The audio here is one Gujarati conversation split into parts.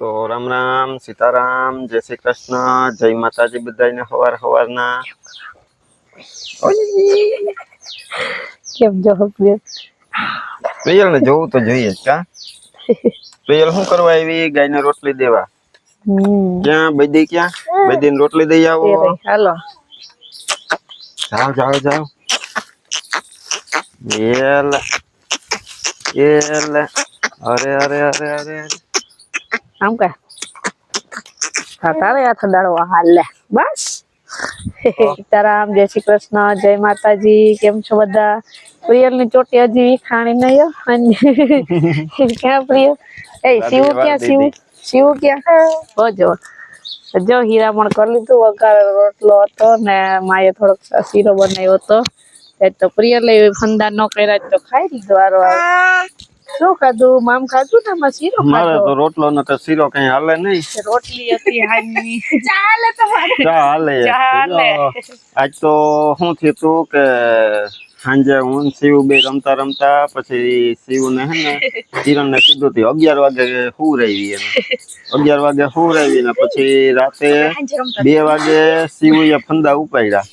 તો રામ રામ સીતારામ જય શ્રી કૃષ્ણ જય માતાજી બધાને હવાર હવારના. કેમ જો પ્રિય પ્રિયલ ને જોવું તો જોઈએ કા? પ્રિયલ શું કરવા આવી? ગાયને રોટલી દેવા. ક્યાં? બધી ક્યાં? બધી રોટલી દઈ આવો. હાલો. જાઓ જાઓ જાઓ. એલ એલ. અરે અરે અરે અરે. આમ કે? તારે આ અડાડવા હાલ લે. બસ. સીતારામ જય શ્રી કૃષ્ણ જય માતાજી. કેમ છો બધા? પ્રિયલની ચોટી હજી ખાણી નહીં ક્યાં પ્રિય? એ શિવ ક્યાં? શિવ શિવ ક્યાં? હો. જો. જો હીરામણ કરી લીધું વઘાર રોટલો હતો ને માએ થોડોક શીરો બનાવ્યો હતો. એ તો પ્રિય લઈ ફંદા ન કર્યા તો ખાઈ લીધો આરો શું ખાધું? મામ ખાધું ને આમાં શીરો મારે તો રોટલો ને તો શીરો કઈ હાલે નહીં. રોટલી હતી હાની ચાલે તમારે? ચા હાલે ચાલે. આજ તો શું થયું તું કે સાંજે હું શિવ બે રમતા રમતા પછી શિવ ને હે ને કિરણ ને કીધું હતું અગિયાર વાગે હું રહી એને અગિયાર વાગે હું રહી ને પછી રાતે બે વાગે શિવ એ ફંદા ઉપાડ્યા.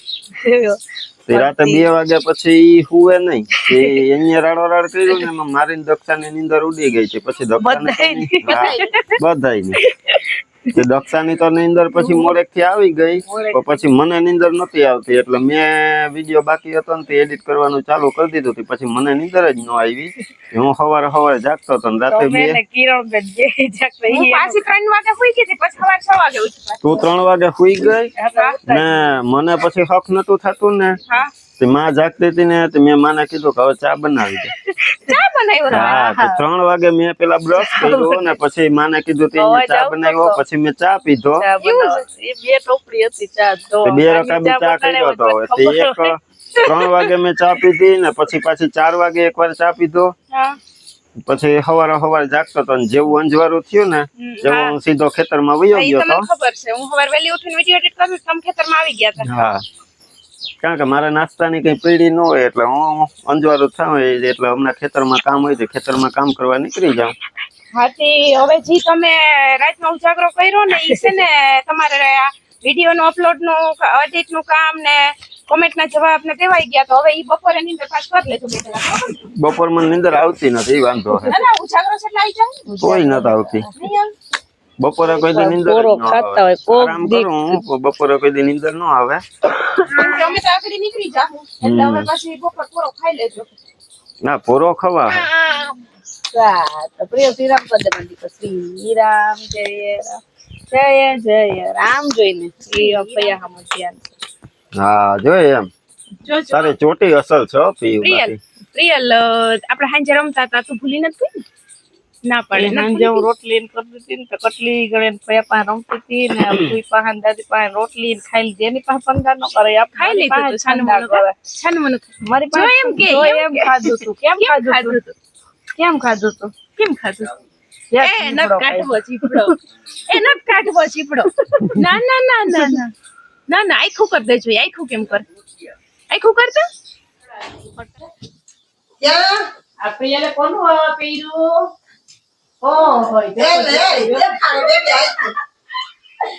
રાતે બે વાગ્યા પછી ઈ હુવે નહીં. એ અહીંયા રાડો રાડ કર્યું ને એમાં મારી દક્ષાની નીંદર ઉડી ગઈ છે. પછી દક્ષાની બધાય તે દક્ષાની તો નીંદર પછી મોરેકથી આવી ગઈ તો પછી મને નીંદર નથી આવતી એટલે મેં વીડિયો બાકી હતો ને તે એડિટ કરવાનું ચાલુ કરી દીધું હતું. પછી મને નીંદર જ ન આવી. હું સવારે સવારે જાગતો હતો ને રાતે બે પાછી ત્રણ વાગે સુઈ ગઈ હતી પછી સવાર છ વાગે ઉઠી તું ત્રણ વાગે સુઈ ગઈ ને મને પછી હક નતું થતું ને. તે માં જાગતી હતી ને મેં માને કીધું કે હવે ચા બનાવી દે. હા તે ત્રણ વાગે મેં પેલા બ્રશ કર્યો ને પછી માને કીધું તે ચા બનાવ્યો પછી મેં ચા પીધો. બે ટોપડી હતી ચા તો તે બે રકાબી ચા કર્યો હતો તે એક ત્રણ વાગે મેં ચા પીધી ને પછી પાછી ચાર વાગે એકવાર ચા પીધો. પછી સવારે સવારે જાગતો હતો ને જેવું અંજવારું થયું ને જેવું હું. સીધો ખેતરમાં વયો ગયો હતો ખબર છે. હું સવાર વહેલી ઉઠીને વીડિયો એડિટ કરું તમે ખેતરમાં આવી ગયા હતા. હા. કારણ કે મારા નાસ્તાની કઈ પીડી ન હોય એટલે હું અંજવાળું થાય એટલે હમણાં ખેતરમાં કામ હોય તો ખેતરમાં કામ કરવા નીકળી જાઉં. હાથી હવે જી તમે રાતનો ઉજાગરો કર્યો ને એ છે ને તમારે વીડિયો નું અપલોડનું એડિટનું કામ ને કોમેન્ટ ના જવાબ ને દેવાઈ ગયા તો હવે ઈ બપોરે નીંદર પાછું કરી લેજો બે કલાક બપોર મને નીંદર આવતી નથી વાંધો ના ઉજાગરો છે એટલે આવી જાય કોઈ નથી આવતી? બપોરે કોઈ દી નીંદર જ ખાતા હોય, કોક દી. બપોરે કોઈ દી નીંદર ન આવે. અમે તો નીકળી જાહું એટલે હવે પછી બપોર પૂરો ખાઈ લેજો. ના પૂરો ખવા તો પ્રિય શ્રીરામ પદે મંડી તો શ્રીરામ જય રામ જય જય રામ જોઈને. એ અપયા હમ ધ્યાન હા જોઈએ એમ. જો જો તારે ચોટી અસલ છો પીયું પ્રિયલ પ્રિયલ આપણે હાંજે રમતા હતા તું ભૂલી નથી ને? ના પડે ના સાંજે હું રોટલી ને કરતી હતી ને તો કટલી ગણે પાસે રમતી હતી ને તું પાસે દાદી પાસે રોટલી ને ખાઈ લીધી. એની પાસે પંદર નો કરે. આપ ખાઈ લીધું તું છાનું કરે. છાનું મોનું મારી પાસે એમ કે, એમ ખાધું તું. કેમ ખાધું તું? કેમ ખાધું તું? કેમ ખાધું એ નટ કાઢવો ચીપડો એ નટ કાઢવો ચીપડો ના ના ના ના ના. ના ના આખું કર દેજો આખું કેમ કર? આખું કરતા આ પ્રિયલે કોનું પહેર્યું ઓ હોય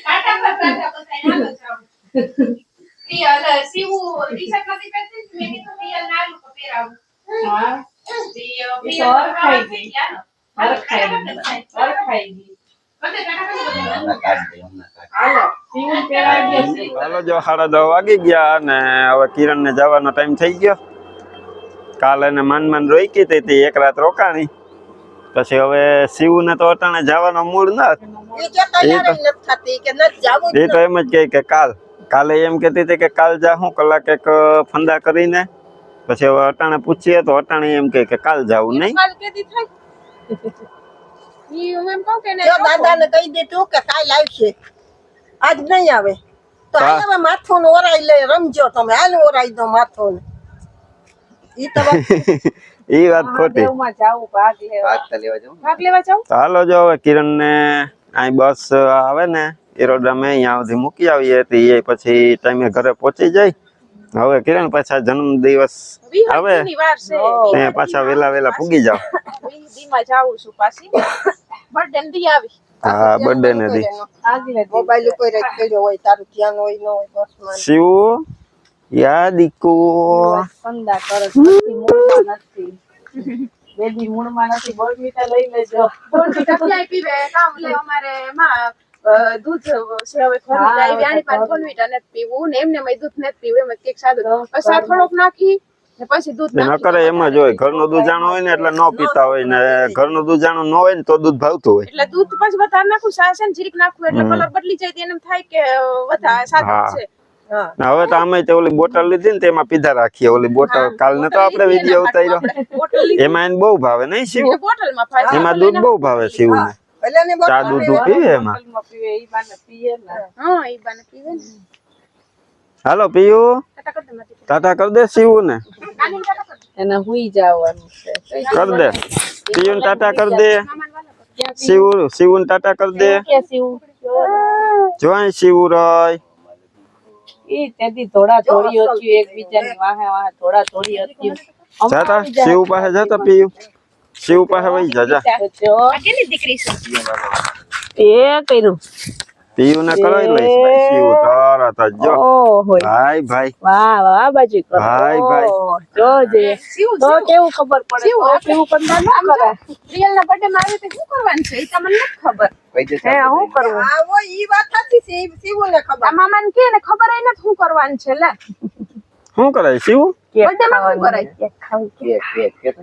કાટા પર કાટા પર ના બચાવ પ્રિયલ સીવું ટી-શર્ટ નથી ને મેં કીધું પ્રિયલ ના લોકો પહેરાવું. હા? તો પ્રિયલ હરખાઈ ગઈ. હરખાઈ હરખાઈ ગઈ. હરખાઈ ગઈ. બધે કાટા કાટા હાલો જો સાડા દસ વાગી ગયા અને હવે કિરણ ને જવાનો ટાઈમ થઈ ગયો. કાલે એને માન માન રોકી હતી તે એક રાત રોકાણી. પછી હવે શિવ ને તો અટાણે જવાનો મૂડ ના એ તો એમ જ કહે કે કાલ. કાલે એમ કહેતી હતી કે કાલ જાહું કલાક એક ફંદા કરીને. પછી હવે અટાણે પૂછીએ તો અટાણે એમ કહે કે કાલ જાવું નહીં. હું જો દાદાને કહી દીધું કે કાલ આવશે. આજ નહીં આવે. તો હા. માથું ઓરાઈ લે રમજો તમે. હાલ ઓરાઈ દો માથું ઈ વાત એ વાત ખોટી. મહાદેવમાં જાવું ભાગ લેવા ભાગ લેવા જાવ તો હાલો જો હવે કિરણ ને અહીં બસ આવે ને એરોડ્રામે અહીંયા સુધી મૂકી આવીએ તો એ પછી ટાઈમે ઘરે પહોંચી જાય. હવે કિરણ પાછા જન્મ દિવસ આવે. ની વાર છે ત્યાં પાછા વેલા વેલા પૂગી જાવ દીમાં જાઉં છું પાછી. બર્થડે દી આવી. હા બર્થડે ને દી. મોબાઈલ ઉપર હોય તારું ધ્યાન હોય ન હોય બસ શિવ યા દીકુ કંદા કરે. નથી મૂળમાં નથી. બેબી મૂળમાં નથી બોર્નવીટા લઈ લેજો. ટકલાઈ પીવે કામ લે અમારે માં દૂધ છે હવે ઘરનું ગાય વ્યાણી પાસે બોનવીટા નથી પીવું ને એમને એમાંય દૂધ નથી પીવું એમાં કંઈક સાદું પછી આ થોડોક નાખી પછી દૂધ ન કરે એમ જ હોય ઘરનું દૂધ જાણું હોય ને એટલે ન પીતા હોય ને ઘરનું દૂધ જાણું ન હોય ને તો દૂધ ભાવતું હોય. એટલે દૂધ પછી વધારે નાખું સા છે ને જીરીક નાખવું એટલે. કલર બદલી જાય એને એમ થાય કે વધારે સાદું છે. હવે તો આમે તે ઓલી બોટલ લીધી ને તેમાં પીધા રાખીએ. ઓલી બોટલ કાલ ને તો આપણે વીડિયો ઉતાર્યો. એમાં એને બહુ ભાવે નહીં શિવ? એમાં દૂધ બહુ ભાવે શિવ ને ચા દૂધ પીવે. એમાં? હોટલમાં પીવે ઈ બાને પીએ ને. હા. ઈ બાને પીવે ને. હાલો પીયું. ટાટા કરી દે માટી. ટાટા કરી દે શિવ ને નાની કરી દે. એને હુઈ જવાનું છે. કર દે. પીયું ટાટા કરી દે. શિવ શિવ ને ટાટા કરી દે. કે શિવ જોઈ શિવ રોય ઈ તેથી થોડા થોડી હતી એકબીજાની વાહે વાહે થોડા થોડી હતી. જાતા શિવ પાસે જતા પીયું. શિવ પાસે વહી જા જા જો આ કેની દીકરી છે? એ કર્યું. પીયું ને કરાવી લઈશ ભાઈ. શિવ તરત જ. જો ભાઈ ભાઈ. વાહ વાહ બાજુ કરો. ભાઈ, ભાઈ. જો જે. તો કેવું ખબર પડે? શિવ, કેવું કંદા ન કરે. રિયલ ના બર્થડે માં આવે તો શું કરવાનું છે? એ તમને નથી ખબર. હું કરવું? હા ઈ વાત સાચી છે. ઈ ખબર. આ મામાને કે ને ખબર ય નથી શું કરવાનું છે લે. શું કરાય શિવ? માં શું કરાય? કેક ખાવી કેક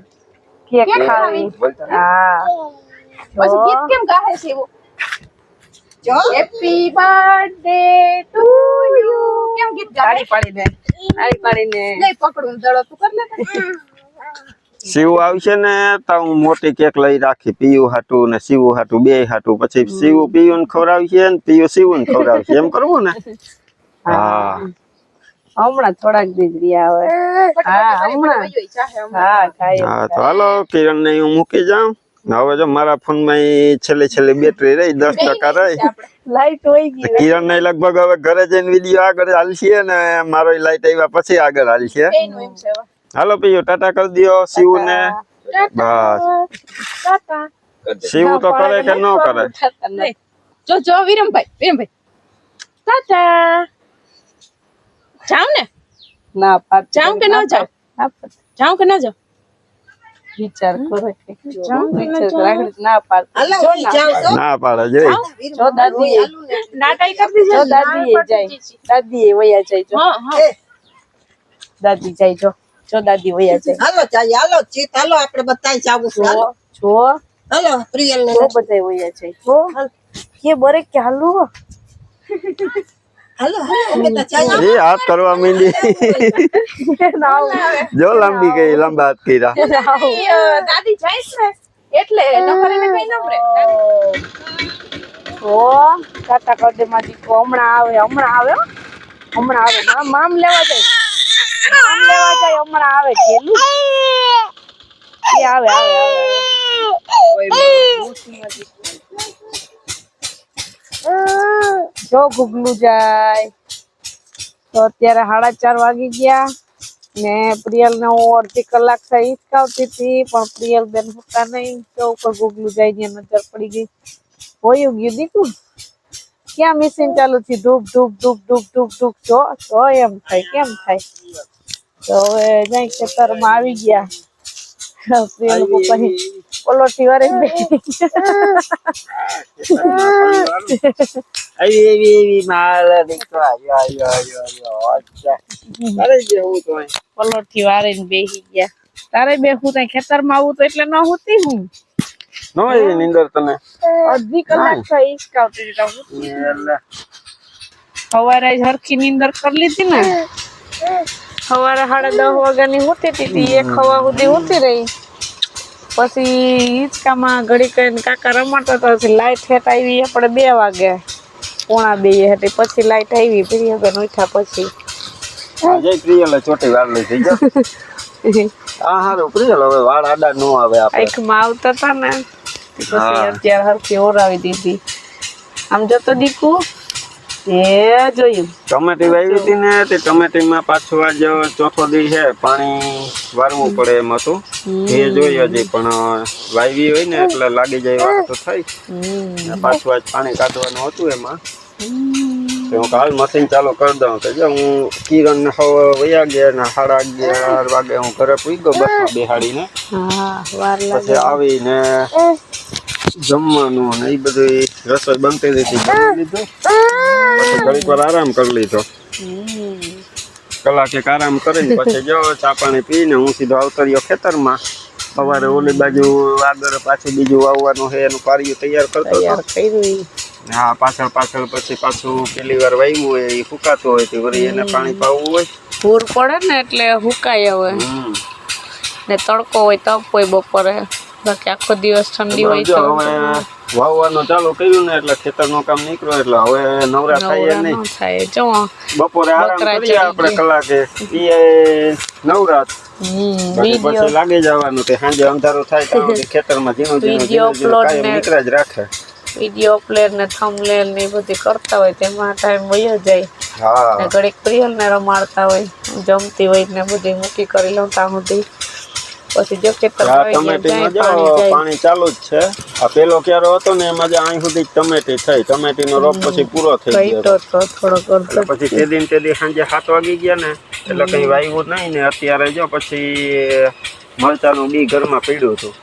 કેક ખાવી? હા. પછી ગીત કેમ છે એવું જો. હેપી બર્થડે ટુ યુ કેમ ગીત ગાડી પાડી દે તાળી પાડીને. લઈ પકડું દડો તું કર લે શિવ આવશે ને તો હું મોટી કેક લઈ રાખી. પીયું હાટું ને શિવ હાટું બે હાટું. પછી શિવ પીયું ને ખવડાવશે ને પીયું શિવ ને ખવડાવશે એમ કરવું ને? હા. હમણાં થોડાક દિવસ રહ્યા હવે હા હમણાં. હા હા તો હાલો કિરણ ને હું મૂકી જાઉં. હવે જો મારા ફોનમાં છેલ્લી છેલ્લી બેટરી રહી દસ ટકા રહી લાઈટ હોય ગઈ કિરણ ને લગભગ હવે ઘરે જઈને વીડિયો આગળ હાલશે ને મારો લાઈટ આવ્યા પછી આગળ હાલશે. હાલો પીયું ટાટા કરી દો શિવ ને બસ શિવ તો કરે કે ન કરે. જો જો વિરમભાઈ વિરમભાઈ. ટાટા. જાઉં ને. ના જાઉં કે ન જાઉં ના જાઉં કે ન જાઉં વિચાર કરો કે ન પાડ. ના જો દાદી એ નાટાઈ કરી જો દાદી જાય. દાદી એ વયા જાય જો. હા હા. એ, દાદી જાય જો. જો દાદી વયા જાય. હાલો જાય હાલો જીત હાલો આપણે બતાય જાવું છું હાલો. જો હાલો પ્રિયલ ને બધા વયા જાય. જો. કે બરે કે હાલો એ હાથ કરવા માંડી. જો લાંબી ગઈ લાંબા હાથ કર્યા. દાદી જાય છે. એટલે ઓ ટાટા કરદે માં દીકરો હમણાં આવે હમણાં આવે. હમણાં આવે. મામ લેવા જાય. મામ લેવા જાય હમણાં આવે. કેલું? એ આવે આવે આવે જો ગુગલું જાય. તો અત્યારે સાડા ચાર વાગી ગયા ને પ્રિયલ ને હું અડધી કલાક થઈ હિચકાવતી હતી, પણ પ્રિયલ બેન હતા નહીં. તો ઉપર ગુગલું જાય ની નજર પડી ગઈ. હોયું ગયું દીકું? ક્યાં મિશીન ચાલુ થી ધૂપ ધૂપ ધૂપ ધૂપ ધૂપ ધૂપ. જો, તો એમ થાય, કેમ થાય? તો હવે જાય ખેતરમાં આવી ગયા. પ્રિયલ પપ્પા ઓલો થી વારે બેઠી આવી એવી એવી Ay, દીકરો આવ્યો આવ્યો આવ્યો આવ્યો અચ્છા. અરે જેવું તો અહીં. પલોટથી વારે બેસી ગયા. તારે બે હું ત્યાં ખેતરમાં આવું તો એટલે ન હોતી હું. ન એવી નીંદર તને? અડધી કલાક થઈ હિચકાવતી હતી તો હું સવારે હરખી નીંદર કરી લીધી ને. સવારે સાડા દસ વાગ્યાની હોતી હતી એક હવા સુધી હોતી રહી. પછી હિંચકામાં ઘડી કરીને કાકા રમાડતા હતા પછી લાઈટ હેઠ આવી આપણે બે વાગે પોણા બે હતી. પછી લાઇટ આવી પ્રિય બેન ઉઠ્યા પછી. આજે પ્રિયલ ચોટી વાર લઈ થઈ આ હારું પ્રિયલ હવે વાળ આડા નો આવે આપણે. આવતા હતા ને. પછી અત્યારે હરખી ઓરાવી દીધી. આમ જતો દીકુ એ જોયું ટમેટી વાવી હતી ને તે ટમેટીમાં પાછું આજ ચોથો દી છે પાણી વારવું પડે એમ હતું. એ જોઈએ હજી પણ વાવી હોય ને એટલે લાગી જાય વાર તો થઈ. ને પાછું આજ પાણી કાઢવાનું હતું એમાં. તો હું હાલ મશીન ચાલુ કરી દઉં. કે જો હું કિરણ ને હવે વયા ગયા ને સાડા અગિયાર વાગે હું ઘરે પૂગ્યો બસમાં બેહાડીને. પછી આવીને જમવાનું ને એ બધું રસોઈ બનતી હતી. જમી લીધું? પછી ઘડીક વાર આરામ કરી લીધો. કલાક એક આરામ કરીને પછી ગયો ચા પાણી પીને હું સીધો અવતર્યો ખેતરમાં. સવારે ઓલી બાજુ આગળ પાછું બીજું વાવવાનું છે એનું કાર્ય તૈયાર કરતો હા પાછળ પાછળ પછી પાછું પેલી વાર વાવ્યું હોય એ ફૂકાતું હોય તે વળી એને પાણી પાવું હોય. પૂર પડે ને એટલે હુકાય હવે. હમ. ને તડકો હોય તપ હોય બપોરે. બાકી આખો દિવસ ઠંડી હોય તો વાવવાનું ચાલુ કર્યું ને એટલે ખેતરનું કામ નીકળ્યું એટલે હવે નવરા થાય નહીં. થાય જો બપોરે આરામ કરીએ આપણે કલાકે. એ નવરાત. પછી લાગી જવાનું તે સાંજે અંધારું થાય તો ખેતરમાં ઝીણું ઝીણું કાયમ નીકળ્યા જ રાખે. વીડિયો પ્લેર ને થંબનેલ ને બધી કરતા હોય તેમાં ટાઈમ વયો જાય. હા. ઘડીક પ્રિયલ ને રમાડતા હોય જમતી હોય ને બધી મૂકી કરી લઉં ત્યાં સુધી. પછી જો જો પાણી ચાલુ જ છે. આ પેલો ક્યારો હતો ને એમાં જે અહીં સુધી ટમેટી થઈ. ટમેટીનો રોપ પછી પૂરો થઈ ગયો. થોડોક પછી તે દિન તે દી સાંજે સાત વાગી ગયા ને એટલે કઈ વાવ્યું નહીં ને અત્યારે જો પછી મરચાનું બી ઘરમાં પડ્યું હતું.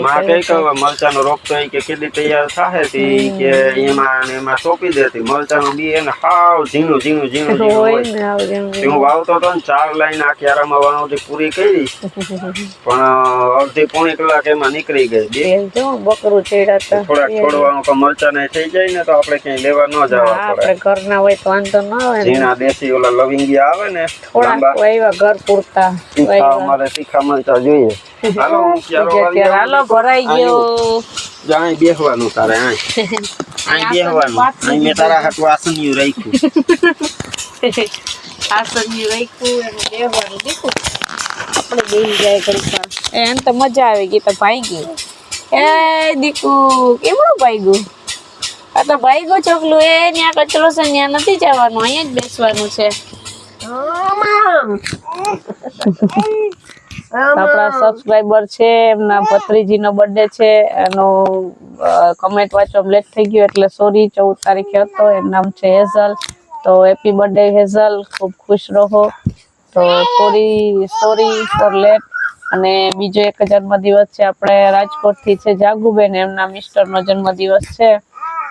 માં કઈ કહે મરચાનો રોપ તો કે તૈયાર થાય કે એમાં ને એમાં સોંપી દેતી મરચાનું બી એને હાવ ઝીણું ને હું વાવતો હતો ને ચાર લાઈન આ ક્યારામાં વાવતી પૂરી કરી પણ અડધી પોણી કલાક એમાં નીકળી ગઈ બે. બકરું ચેડાતા થોડાક છોડવાનું કે મરચા ને થઈ જાય ને તો આપણે ક્યાંય લેવા ન જવા આપણે ઘરના હોય તો વાંધો ન આવે ઝીણા દેશી ઓલા લવિંગી આવે ને થોડા ઘર પૂરતા અમારે તીખા મરચા જોઈએ. હાલો હું ક્યારો હાલો ભરાઈ ગયો. જાણે બેહવાનું તારે આય. આય બેહવાનું. આય મેં તારા હાટુ આસનિયું રાખ્યું. આસનની રાખ્યું અને બેહવાનું. દીકું આપણે બેસી જાય ઘડીક એમ તો મજા આવી ગઈ તો ભાઈ ગઈ એ દીકુ કેમનું ભાઈ ગયું આ તો ભાઈ ગયું ચોકલું એ ત્યાં કચરો છે ત્યાં નથી જવાનું. અહીંયા જ બેસવાનું છે. આપણા સબસ્ક્રાઇબર છે એમના ભત્રીજીનો બર્થડે છે એનો કમેન્ટ વાંચવા લેટ થઈ ગયો એટલે સોરી ચૌદ તારીખે હતો એનું નામ છે હેઝલ. તો હેપી બર્થડે હેઝલ ખૂબ ખુશ રહો. તો સોરી સોરી ફોર લેટ અને બીજો એક જન્મદિવસ છે આપણે રાજકોટથી છે જાગુબેન એમના મિસ્ટરનો જન્મદિવસ છે.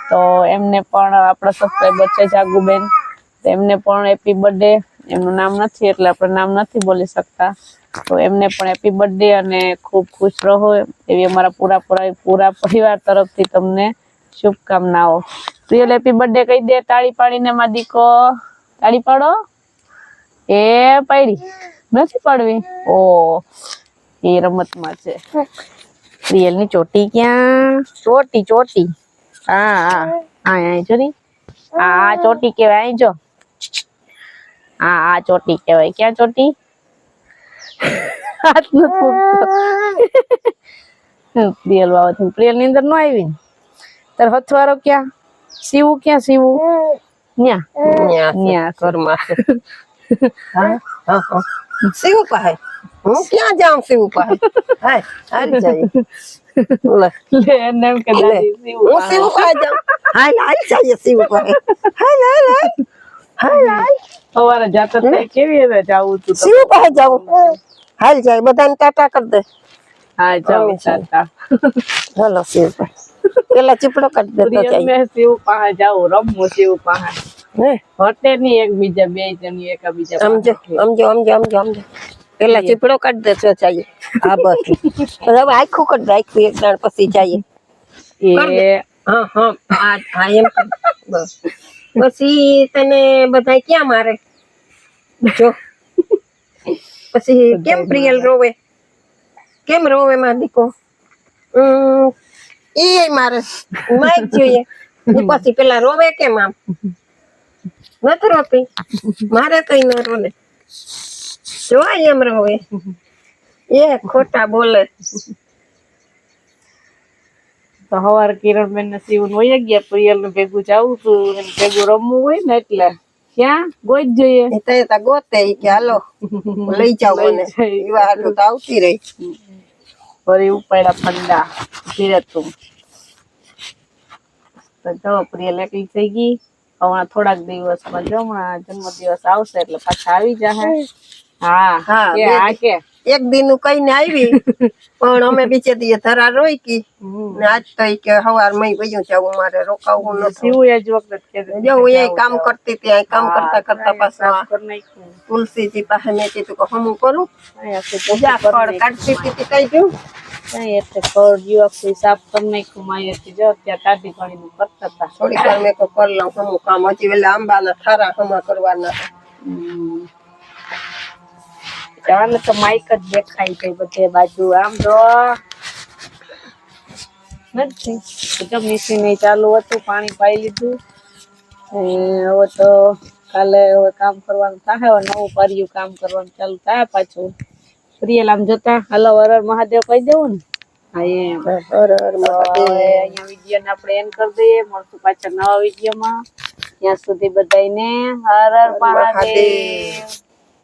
તો એમને પણ આપણા સબસ્ક્રાઇબર છે જાગુબેન. એમને પણ હેપી બર્થડે એમનું નામ નથી એટલે આપણે નામ નથી બોલી શકતા. તો એમને પણ હેપી બર્થડે અને ખૂબ ખુશ રહો એવી અમારા પૂરા પૂરા પૂરા પરિવાર તરફથી તમને શુભકામનાઓ. પ્રિયલ હેપી બર્થડે કહી દે, તાળી પાડીને માં દીકો. તાળી પાડો. એ પાડી. નથી પાડવી? ઓ, એ રમતમાં છે. પ્રિયલની ચોટી ક્યાં? ચોટી ચોટી. હા હા. હા જો ની. આ આ ચોટી કહેવાય. અહીં જો. હા, આ ચોટી કહેવાય. ક્યાં ચોટી? હાથ નથી ફૂટતો પ્રિયલ બાબત પ્રિયલની અંદર નો આવી ને. તાર હથવારો ક્યાં? સીવું ક્યાં સીવું? ન્યા. ન્યા ઘરમાં. શિવ પાસે હું. ક્યાં જાઉં શિવ પાસે હાય હારી જાય. લે. લે એમ કે દાદી સીવું પાસે જાઉં. પાસે સવારે જાતો થાય કેવી રીતે જાવું તું શિવ પાસે જાઉં હાલ જાય બધાને ટાટા કરી દે. હા. શિવ પાસે. પેલા ચીપડો કાઢી દે તો જાય મેં શિવ પાસે જાઉં રમવું શિવ પાસે. હટે નહીં એકબીજા બે જણી એકબીજા સમજો સમજો સમજો સમજો સમજો. પેલા ચીપડો કાઢી દેતો જાય હા બસ. હવે આખું કાઢ દે આખું એક દાણ પછી જાય એ હા હા. હા એમ કર. બસ. પછી તને બધા ક્યાં મારે? જો. પછી કેમ પ્રિયલ રોવે? કેમ રોવે માં દીકો? એ મારે. માઇક જોઈએ. પછી પેલા રોવે કેમ આમ? નથી રોતી. મારે કઈ ન રોને જોવાય એમ રોવે. એ ખોટા બોલે. તો હવાર કિરણબેન ને શિવન વહી ગયા પ્રિયલ ને ભેગું જાવું તું ભેગું રમવું હોય ને એટલે. ક્યાં? ગોત જોઈએ. તો ગોતે કે હાલો લઈ જાઓ મને. એવા હાટું તો આવતી રહી. ફરી ઉપાડ્યા ફંડા ધીરે તું. તો જો પ્રિયલ એકલી થઈ ગઈ. હમણાં થોડાક દિવસમાં જમણા જન્મદિવસ આવશે એટલે પાછા આવી જાહે. હા. હા, કે આ કે. એક દિનનું કઈ ને આવી. પણ અમે બીજે દીએ ધરા રોઈ કી ને આજ તો કે હવાર મય વયું જવું મારે રોકાવું નથી શિવ એ જ વખત કે જો હું એ કામ કરતી ત્યાં કામ કરતા કરતા પાછું તુલસીજી પાસે મેં કીધું કે હમું કરું. પૂજા ફળ કાઢતી હતી કઈ જીવાક્ષી સાફ તમને જો ત્યાં ઘણીનું કરતા હતા. થોડી વાર મેં કરી લઉં હમું કામ હજી વેલા આંબાના થારા હમા કરવાના. ચાલો તો માઈક જ દેખાય છે બધે બાજુ. આમ તો નથી. તો મિશીન ચાલુ હતું પાણી પાઈ લીધું. હવે તો કાલે હવે કામ કરવાનું થાય હવે નવું કર્યું કામ કરવાનું ચાલુ થાય પાછું. પ્રિયલ આમ જોતા હલો હર મહાદેવ કહી દેવું ને? અહીંયા વીડિયો ને આપણે એન્ડ કરી દઈએ. મળશું પાછા નવા વિડીયોમાં. ત્યાં સુધી બધાને હર હર મહાદેવ.